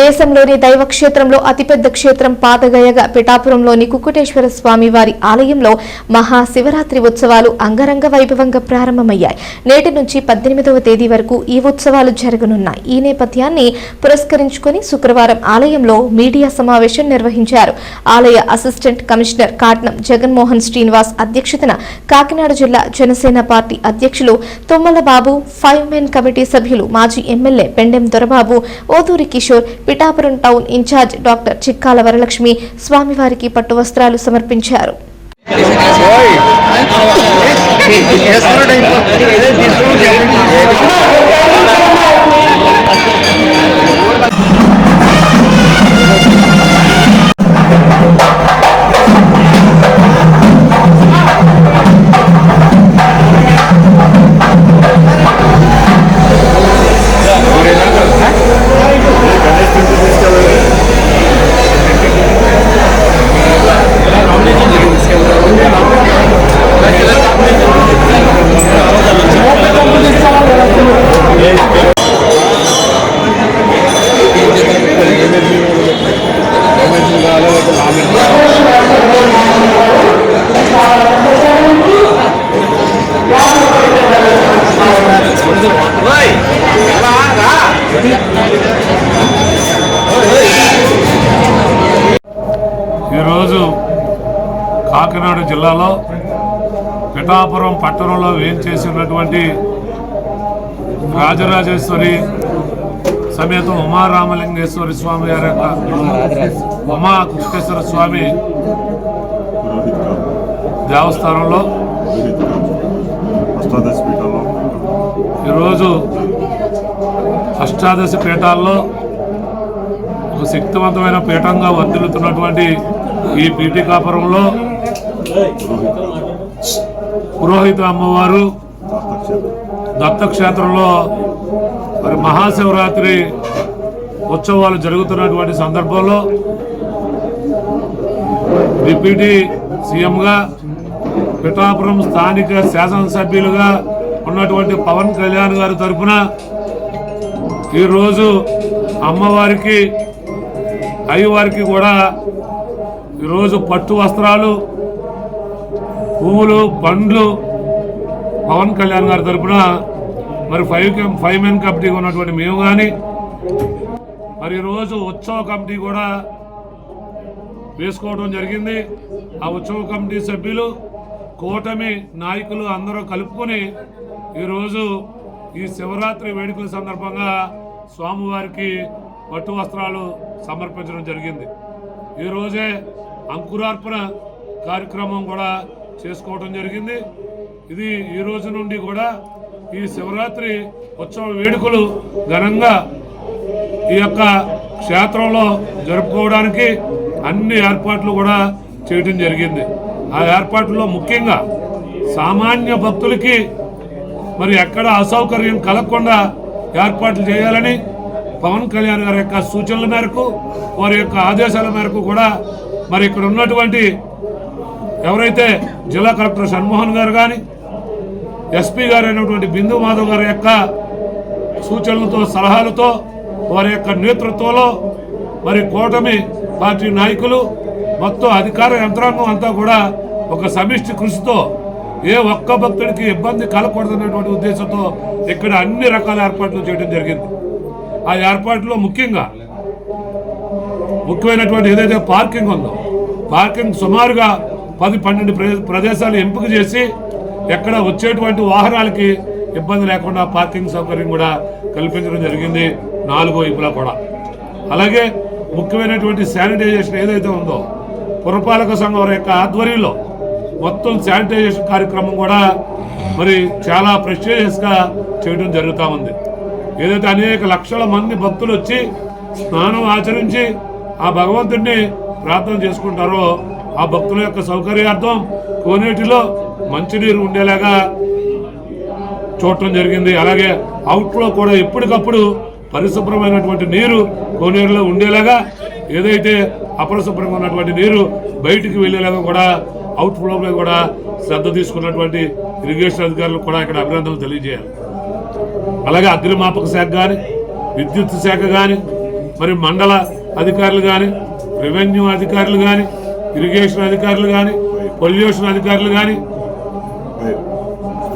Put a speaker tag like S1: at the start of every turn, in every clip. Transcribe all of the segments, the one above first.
S1: దేశంలోని దైవ క్షేత్రంలో అతిపెద్ద క్షేత్రం పాతగయగా పిఠాపురంలోని కుక్కుటేశ్వర స్వామి వారి ఆలయంలో మహాశివరాత్రి ఉత్సవాలు అంగరంగ వైభవంగా ప్రారంభమయ్యాయి. నేటి నుంచి పద్దెనిమిదవ తేదీ వరకు ఈ ఉత్సవాలు జరగనున్నాయి. ఈ నేపథ్యాన్ని పురస్కరించుకుని శుక్రవారం ఆలయంలో మీడియా సమావేశం నిర్వహించారు. ఆలయ అసిస్టెంట్ కమిషనర్ కాట్నం జగన్మోహన్ శ్రీనివాస్ అధ్యక్షతన కాకినాడ జిల్లా జనసేన పార్టీ అధ్యక్షులు తుమ్మలబాబు ఫైవ్ మెన్ కమిటీ సభ్యులు మాజీ MLA Pendem Dorababu Oduri Kishore Pithapuram town incharge doctor Chikkala Varalakshmi స్వామివారికి పట్టు వస్త్రాలు సమర్పించారు.
S2: జిల్లాలో పిఠాపురం పట్టణంలో వేయించేసినటువంటి రాజరాజేశ్వరి సమేత ఉమారామలింగేశ్వరి స్వామి గారి యొక్క ఉమా కృష్ణేశ్వర స్వామి దేవస్థానంలో ఈరోజు అష్టాదశ పీఠాల్లో ఒక శక్తివంతమైన పీఠంగా వర్ధిల్లుతున్నటువంటి ఈ పీఠికాపురంలో పురోహిత అమ్మవారు దత్తక్షేత్రంలో మరి మహాశివరాత్రి ఉత్సవాలు జరుగుతున్నటువంటి సందర్భంలో డిప్యూటీ సీఎంగా పిఠాపురం స్థానిక శాసనసభ్యులుగా ఉన్నటువంటి పవన్ కళ్యాణ్ గారి తరఫున ఈరోజు అమ్మవారికి అయ్యవారికి కూడా ఈరోజు పట్టు వస్త్రాలు పువ్వులు పండ్లు పవన్ కళ్యాణ్ గారి తరపున మరి ఫైవ్ ఫైవ్ మెన్ కమిటీ ఉన్నటువంటి మేము కానీ మరి ఈరోజు ఉత్సవ కమిటీ కూడా వేసుకోవడం జరిగింది. ఆ ఉత్సవ కమిటీ సభ్యులు కూటమి నాయకులు అందరూ కలుపుకొని ఈరోజు ఈ శివరాత్రి వేడుకల సందర్భంగా స్వామివారికి పట్టు వస్త్రాలు సమర్పించడం జరిగింది. ఈరోజే అంకురార్పణ కార్యక్రమం కూడా చేసుకోవడం జరిగింది. ఇది ఈ రోజు నుండి కూడా ఈ శివరాత్రి ఉత్సవ వేడుకలు ఘనంగా ఈ యొక్క క్షేత్రంలో జరుపుకోవడానికి అన్ని ఏర్పాట్లు కూడా చేయడం జరిగింది. ఆ ఏర్పాట్లలో ముఖ్యంగా సామాన్య భక్తులకి మరి ఎక్కడ అసౌకర్యం కలగకుండా ఏర్పాట్లు చేయాలని పవన్ కళ్యాణ్ గారి యొక్క సూచనల మేరకు వారి యొక్క ఆదేశాల మేరకు కూడా మరి ఇక్కడ ఉన్నటువంటి ఎవరైతే జిల్లా కలెక్టర్ షణ్మోహన్ గారు కానీ ఎస్పీ గారు అయినటువంటి బిందు మాధవ్ గారి యొక్క సూచనలతో సలహాలతో వారి యొక్క నేతృత్వంలో మరి కూటమి పార్టీ నాయకులు మొత్తం అధికార యంత్రాంగం అంతా కూడా ఒక సమిష్టి కృషితో ఏ ఒక్క భక్తుడికి ఇబ్బంది కలగకూడదన్నటువంటి ఉద్దేశంతో ఇక్కడ అన్ని రకాల ఏర్పాట్లు చేయడం జరిగింది. ఆ ఏర్పాట్లో ముఖ్యంగా ముఖ్యమైనటువంటి ఏదైతే పార్కింగ్ ఉందో పార్కింగ్ సుమారుగా పది పన్నెండు ప్ర- ప్రదేశాలు ఎంపిక చేసి ఎక్కడ వచ్చేటువంటి వాహనాలకి ఇబ్బంది లేకుండా పార్కింగ్ సౌకర్యం కూడా కల్పించడం జరిగింది. నాలుగో వైపులా కూడా. అలాగే ముఖ్యమైనటువంటి శానిటైజేషన్ ఏదైతే ఉందో పురపాలక సంఘం వారి యొక్క ఆధ్వర్యంలో మొత్తం శానిటైజేషన్ కార్యక్రమం కూడా మరి చాలా ప్రెస్టీజియస్గా చేయడం జరుగుతూ ఉంది. ఏదైతే అనేక లక్షల మంది భక్తులు వచ్చి స్నానం ఆచరించి ఆ భగవంతుడిని ప్రార్థన చేసుకుంటారో ఆ భక్తుల యొక్క సౌకర్యార్థం కోనేటిలో మంచినీరు ఉండేలాగా చూడటం జరిగింది. అలాగే అవుట్లో కూడా ఎప్పటికప్పుడు పరిశుభ్రమైనటువంటి నీరు కోనేరులో ఉండేలాగా ఏదైతే అపరిశుభ్రంగా ఉన్నటువంటి నీరు బయటికి వెళ్ళేలాగా కూడా అవుట్ ఫ్లోలో కూడా శ్రద్ధ తీసుకున్నటువంటి ఇరిగేషన్ అధికారులు కూడా ఇక్కడ అభినందనలు తెలియజేయాలి. అలాగే అగ్నిమాపక శాఖ కానీ విద్యుత్ శాఖ కానీ మరి మండల అధికారులు కానీ రెవెన్యూ అధికారులు కానీ ఇరిగేషన్ అధికారులు కానీ పొల్యూషన్ అధికారులు కానీ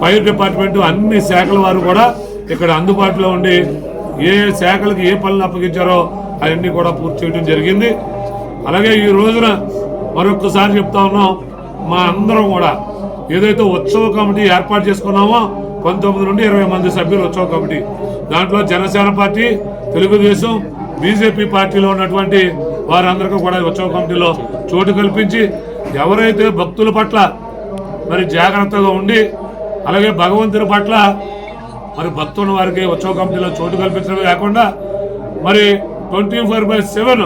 S2: ఫైర్ డిపార్ట్మెంట్ అన్ని శాఖల వారు కూడా ఇక్కడ అందుబాటులో ఉండి ఏ శాఖలకు ఏ పనులు అప్పగించారో అవన్నీ కూడా పూర్తి చేయడం జరిగింది. అలాగే ఈ రోజున మరొకసారి చెప్తా ఉన్నాం మా అందరం కూడా ఏదైతే ఉత్సవ కమిటీ ఏర్పాటు చేసుకున్నామో పంతొమ్మిది నుండి ఇరవై మంది సభ్యులు ఉత్సవ కమిటీ. దాంట్లో జనసేన పార్టీ తెలుగుదేశం బీజేపీ పార్టీలో ఉన్నటువంటి వారందరికీ కూడా ఉత్సవ కమిటీలో చోటు కల్పించి ఎవరైతే భక్తుల పట్ల మరి జాగ్రత్తగా ఉండి అలాగే భగవంతుని పట్ల మరి భక్తుల వారికి ఉత్సవ కమిటీలో చోటు కల్పించడమే కాకుండా మరి ట్వంటీ ఫోర్ బై సెవెన్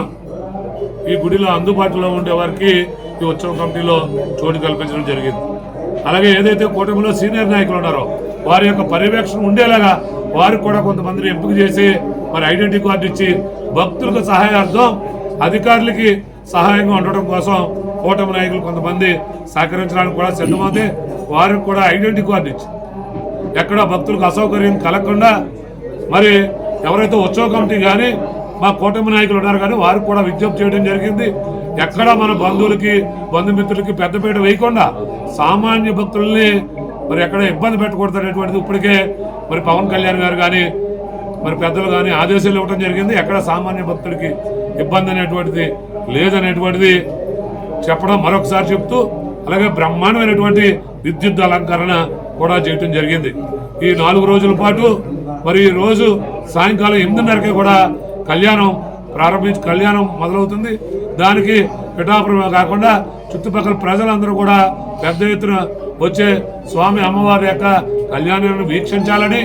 S2: ఈ గుడిలో అందుబాటులో ఉండే వారికి ఈ ఉత్సవ కమిటీలో చోటు కల్పించడం జరిగింది. అలాగే ఏదైతే కూటమిలో సీనియర్ నాయకులు ఉన్నారో వారి యొక్క పర్యవేక్షణ ఉండేలాగా వారికి కూడా కొంతమందిని ఎంపిక చేసి మరి ఐడెంటిటీ కార్డు ఇచ్చి భక్తులకు సహాయార్థం అధికారులకి సహాయంగా ఉండడం కోసం కూటమి నాయకులు కొంతమంది సహకరించడానికి కూడా సిద్ధమవుతే వారికి కూడా ఐడెంటిటీ కార్డు ఇచ్చి ఎక్కడ భక్తులకు అసౌకర్యం కలగకుండా మరి ఎవరైతే ఉత్సవ కమిటీ కానీ మా కూటమి నాయకులు ఉన్నారు కానీ వారికి కూడా విజ్ఞప్తి చేయడం జరిగింది. ఎక్కడ మన బంధువులకి బంధుమిత్రులకి పెద్దపీట వేయకుండా సామాన్య భక్తుల్ని మరి ఎక్కడ ఇబ్బంది పెట్టకూడదు అనేటువంటిది ఇప్పటికే మరి పవన్ కళ్యాణ్ గారు కానీ మరి పెద్దలు కానీ ఆదేశాలు ఇవ్వడం జరిగింది. ఎక్కడ సామాన్య భక్తుడికి ఇబ్బంది అనేటువంటిది లేదనేటువంటిది చెప్పడం మరొకసారి చెప్తూ అలాగే బ్రహ్మాండమైనటువంటి విద్యుత్ అలంకరణ కూడా చేయటం జరిగింది. ఈ నాలుగు రోజుల పాటు మరి ఈ రోజు సాయంకాలం ఎనిమిదిన్నరకి కూడా కళ్యాణం ప్రారంభించి కళ్యాణం మొదలవుతుంది. దానికి పిఠాపురమే కాకుండా చుట్టుపక్కల ప్రజలందరూ కూడా పెద్ద ఎత్తున వచ్చే స్వామి అమ్మవారి యొక్క కళ్యాణాన్ని వీక్షించాలని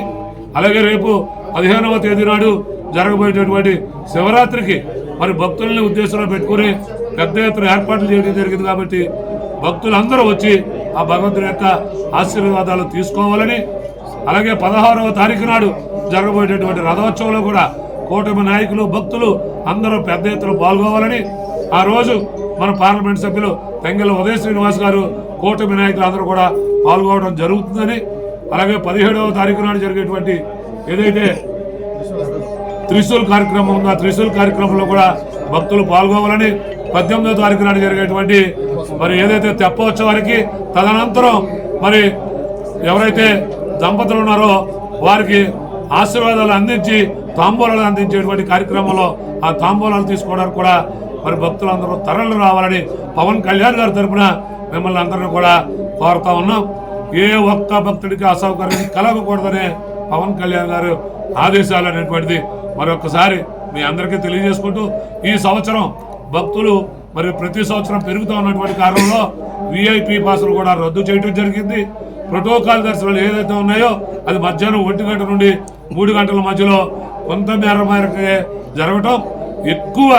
S2: అలాగే రేపు పదిహేనవ తేదీ నాడు జరగబోయేటటువంటి శివరాత్రికి మరి భక్తుల్ని ఉద్దేశంలో పెట్టుకుని పెద్ద ఎత్తున ఏర్పాట్లు చేయడం జరిగింది కాబట్టి భక్తులందరూ వచ్చి ఆ భగవంతుని యొక్క ఆశీర్వాదాలు తీసుకోవాలని అలాగే పదహారవ తారీఖు నాడు జరగబోయేటటువంటి రథోత్సవంలో కూడా కూటమి నాయకులు భక్తులు అందరూ పెద్ద ఎత్తున పాల్గొవాలని ఆ రోజు మన పార్లమెంట్ సభ్యులు తెంగల ఉదయ శ్రీనివాస్ గారు కూటమి నాయకులు అందరూ కూడా పాల్గొనడం జరుగుతుందని అలాగే పదిహేడవ తారీఖు నాడు జరిగేటువంటి ఏదైతే త్రిశూల్ కార్యక్రమం ఉందో? ఆ త్రిశూల్ కార్యక్రమంలో కూడా భక్తులు పాల్గొవాలని పద్దెనిమిదో తారీఖు నాడు జరిగేటువంటి మరి ఏదైతే తెప్పవచ్చవారికి తదనంతరం మరి ఎవరైతే దంపతులు ఉన్నారో వారికి ఆశీర్వాదాలు అందించి తాంబూలాలు అందించేటువంటి కార్యక్రమంలో ఆ తాంబూలాలు తీసుకోవడానికి కూడా మరి భక్తులందరూ తరలి రావాలని పవన్ కళ్యాణ్ గారి తరఫున మిమ్మల్ని అందరినీ కూడా కోరుతా ఉన్నాం. ఏ ఒక్క భక్తుడికి అసౌకర్యం కలగకూడదనే పవన్ కళ్యాణ్ గారు ఆదేశాలు అనేటువంటిది మరొకసారి మీ అందరికీ తెలియజేసుకుంటూ ఈ సంవత్సరం భక్తులు మరి ప్రతి సంవత్సరం పెరుగుతూ ఉన్నటువంటి కారణంలో విఐపి పాసులు కూడా రద్దు చేయడం జరిగింది. ప్రోటోకాల్ దర్శనాలు ఏదైతే ఉన్నాయో అది మధ్యాహ్నం ఒంటి గంట నుండి మూడు గంటల మధ్యలో కొంత మేర మేరకే జరగటం. ఎక్కువ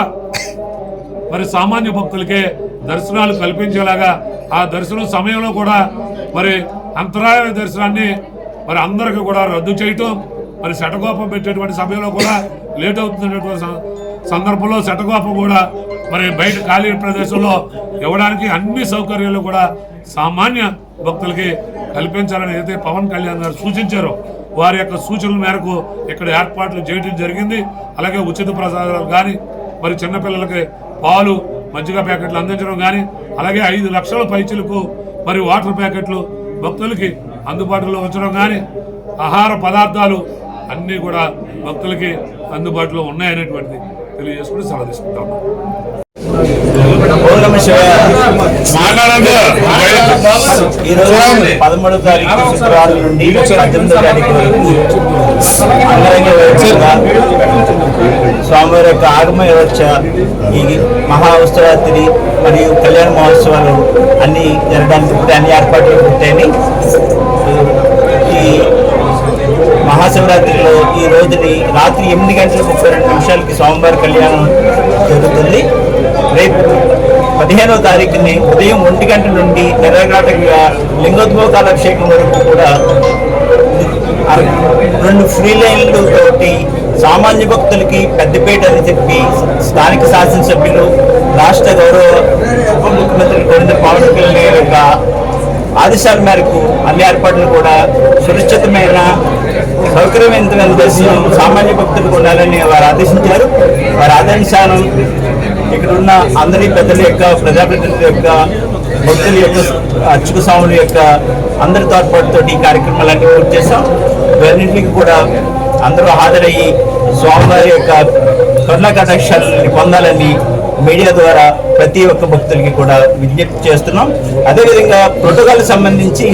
S2: మరి సామాన్య భక్తులకే దర్శనాలు కల్పించేలాగా ఆ దర్శనం సమయంలో కూడా మరి అంతరాయ దర్శనాన్ని మరి అందరికీ కూడా రద్దు చేయటం మరి శటకోపం పెట్టేటువంటి సమయంలో కూడా లేట్ అవుతున్నటువంటి సందర్భంలో శటకోపం కూడా మరి బయట ఖాళీ ప్రదేశంలో ఇవ్వడానికి అన్ని సౌకర్యాలు కూడా సామాన్య భక్తులకి కల్పించాలని ఏదైతే పవన్ కళ్యాణ్ గారు సూచించారో. వారి యొక్క సూచనల మేరకు ఇక్కడ ఏర్పాట్లు చేయడం జరిగింది. అలాగే ఉచిత ప్రసాదాలు కానీ మరి చిన్నపిల్లలకి పాలు మజ్జిగ ప్యాకెట్లు అందించడం కానీ అలాగే ఐదు లక్షల పైచులకు మరి వాటర్ ప్యాకెట్లు భక్తులకి అందుబాటులో ఉంచడం కానీ ఆహార పదార్థాలు అన్నీ కూడా భక్తులకి అందుబాటులో ఉన్నాయనేటువంటిది తెలియజేసుకుని సెలవు తీసుకుంటాం.
S3: పదమూడో తారీఖు శుక్రవారం నుండి పద్దెనిమిదో తారీఖు వరకు అంగరంగ వైభవంగా స్వామివారి యొక్క ఆగమ వచ్చ ఈ మహా ఉత్సవాత్రి మరియు కళ్యాణ మహోత్సవాలు అన్ని జరగడానికి అన్ని ఏర్పాట్లు పూర్తయినాయి. మహాశివరాత్రిలో ఈ రోజుని రాత్రి ఎనిమిది గంటల ముప్పై రెండు నిమిషాలకి స్వామివారి కళ్యాణం జరుగుతుంది. రేపు పదిహేనవ తారీఖుని ఉదయం ఒంటి గంట నుండి నిరఘాటంగా లింగోద్భవ వరకు కూడా రెండు ఫ్రీ లైన్లు తోటి సామాన్య భక్తులకి పెద్దపేట అని చెప్పి స్థానిక శాసనసభ్యులు రాష్ట్ర గౌరవ ఉప ముఖ్యమంత్రి కొరింద పవన్ కళ్యాణ్ యొక్క ఆదేశాల మేరకు అన్ని ఏర్పాట్లు కూడా సురక్షితమైన సౌకర్యవంతమైన దర్శనం సామాన్య భక్తులకు ఉండాలని వారు ఆదేశించారు. వారి ఆదేశానం ఇక్కడ ఉన్న అందరి పెద్దల యొక్క ప్రజాప్రతినిధుల యొక్క భక్తుల యొక్క అర్చక స్వాముల యొక్క అందరి తోడ్పాటుతో ఈ కార్యక్రమాలన్నీ పూర్తి చేస్తాం ఇవన్నింటికి కూడా అందరూ హాజరయ్యి స్వామివారి యొక్క కరుణ కటాక్షాలని పొందాలని మీడియా ద్వారా ప్రతి ఒక్క భక్తులకి కూడా విజ్ఞప్తి చేస్తున్నాం. అదేవిధంగా ప్రోటోకాల్ సంబంధించి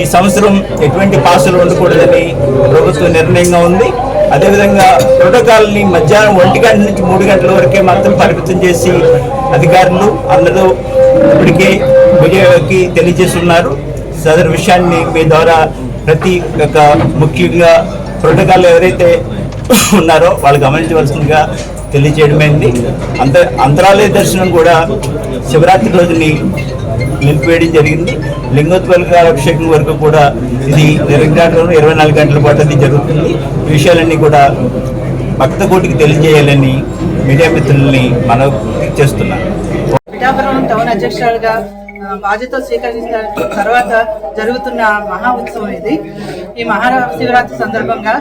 S3: ఈ సంవత్సరం ఎటువంటి పాసులు ఉండకూడదని ప్రభుత్వం నిర్ణయంగా ఉంది. అదేవిధంగా ప్రోటోకాల్ని మధ్యాహ్నం ఒంటి గంట నుంచి మూడు గంటల వరకే మాత్రం పరిమితం చేసి అధికారులు అందరూ ఇప్పటికే మీడియాకి తెలియజేస్తున్నారు. సదరు విషయాన్ని మీ ద్వారా ప్రతి ఒక్క ముఖ్యంగా ప్రోటోకాల్ ఎవరైతే ఉన్నారో వాళ్ళు గమనించవలసిందిగా తెలియజేయడమైంది. అంత అంతరాలయ దర్శనం కూడా శివరాత్రి రోజుని నిలిపివేయడం జరిగింది. లింగోత్పల అభిషేకం వరకు కూడా ఇది నిరంతరం ఇరవై నాలుగు గంటల పాటు అది జరుగుతుంది. ఈ విషయాలన్నీ కూడా భక్త కోటికి తెలియజేయాలని మీడియా మిత్రుల్ని మనం చేస్తున్నాను
S4: పిఠాపురం టౌన్ అధ్యక్షురాలుగా బాధ్యత స్వీకరించిన తర్వాత జరుగుతున్న మహా ఉత్సవం ఇది. ఈ మహా శివరాత్రి సందర్భంగా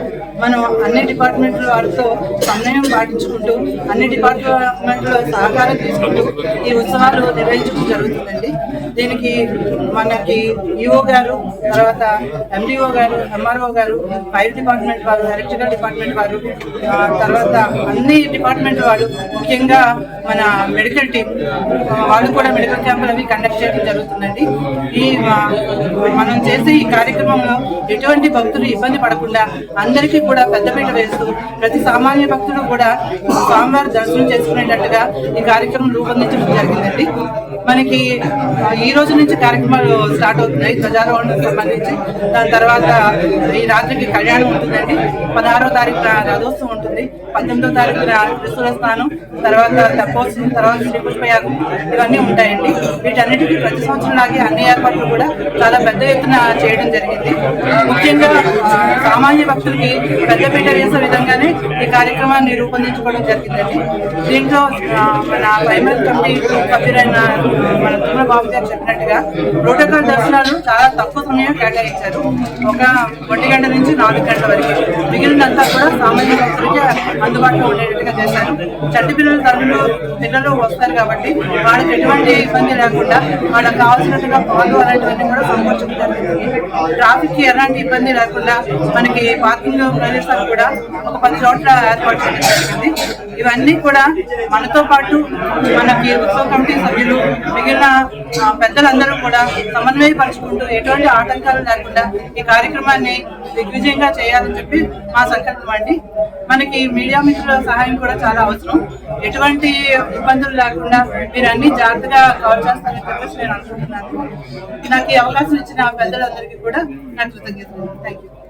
S4: మనం అన్ని డిపార్ట్మెంట్ల వారితో సమన్వయం పాటించుకుంటూ అన్ని డిపార్ట్మెంట్లో సహకారం తీసుకుంటూ ఈ ఉత్సవాలు నిర్వహించడం జరుగుతుందండి. దీనికి మనకి ఈఓ గారు తర్వాత ఎండిఓ గారు ఎంఆర్ఓ గారు ఫైర్ డిపార్ట్మెంట్ వారు ఎలక్ట్రికల్ డిపార్ట్మెంట్ వారు తర్వాత అన్ని డిపార్ట్మెంట్ వారు ముఖ్యంగా మన మెడికల్ టీం వాళ్ళు కూడా మెడికల్ క్యాంపులు అవి కండక్ట్ చేయడం జరుగుతుందండి. ఈ మనం చేసే ఈ కార్యక్రమంలో ఎటువంటి భక్తులు ఇబ్బంది పడకుండా అందరికీ కూడా పెద్దపీట వేస్తూ ప్రతి సామాన్య భక్తులు కూడా స్వామివారి దర్శనం చేసుకునేటట్టుగా ఈ కార్యక్రమం రూపొందించడం జరిగిందండి. మనకి ఈ రోజు నుంచి కార్యక్రమాలు స్టార్ట్ అవుతున్నాయి ధ్వజారోహణకు సంబంధించి. దాని తర్వాత ఈ రాత్రికి కళ్యాణం ఉంటుందండి. పదహారో తారీఖున రథోత్సవం ఉంటుంది. పంతొమ్మిదో తారీఖున త్రిశూల స్నానం తర్వాత తపోత్సవం తర్వాత శ్రీ పుష్పయాగం ఇవన్నీ ఉంటాయండి. వీటన్నిటికీ ప్రతి సంవత్సరం లాగే అన్ని ఏర్పాట్లు కూడా చాలా పెద్ద ఎత్తున చేయడం జరిగింది. ముఖ్యంగా సామాన్య భక్తులకి పెద్దపీట వేసే విధంగానే ఈ కార్యక్రమాన్ని రూపొందించుకోవడం జరిగిందండి. దీంట్లో మన ప్రైమరీ కమిటీ సభ్యులైన మన తుమ్మల బాబు గారు చెప్పినట్టుగా ప్రోటోకాల్ దర్శనాలు చాలా తక్కువ సమయం కేటాయించారు. ఒక ఒంటి గంట నుంచి నాలుగు గంటల వరకు. మిగిలినంతా కూడా సామాన్య భక్తులకి అందుబాటులో ఉండేటట్టుగా చేశారు. చట్టి పిల్లల తల్లులు పిల్లలు వస్తారు కాబట్టి వాళ్ళకి ఎటువంటి ఇబ్బంది లేకుండా వాళ్ళకి కావాల్సినట్టుగా పాలు అలాంటివన్నీ కూడా సమకూర్చుకుంటారు ట్రాఫిక్కి ఎలాంటి ఇబ్బంది లేకుండా మనకి పార్కింగ్ ప్రదేశాలు కూడా ఒక పది చోట్ల ఏర్పాటు చేయడం జరిగింది ఇవన్నీ కూడా మనతో పాటు మనకి ఉత్సవ కమిటీ సభ్యులు మిగిలిన పెద్దలందరూ కూడా సమన్వయపరుచుకుంటూ ఎటువంటి ఆటంకాలు లేకుండా ఈ కార్యక్రమాన్ని దిగ్విజయంగా చేయాలని చెప్పి మా సంకల్పం అండి. మనకి మీడియా మిత్రుల సహాయం కూడా చాలా అవసరం. ఎటువంటి ఇబ్బందులు లేకుండా మీరు అన్ని జాగ్రత్తగా కవర్ చేస్తారని చెప్పేసి నేను అనుకుంటున్నాను. నాకు ఈ అవకాశం ఇచ్చిన పెద్దలందరికీ కూడా నా కృతజ్ఞతలు. Thank you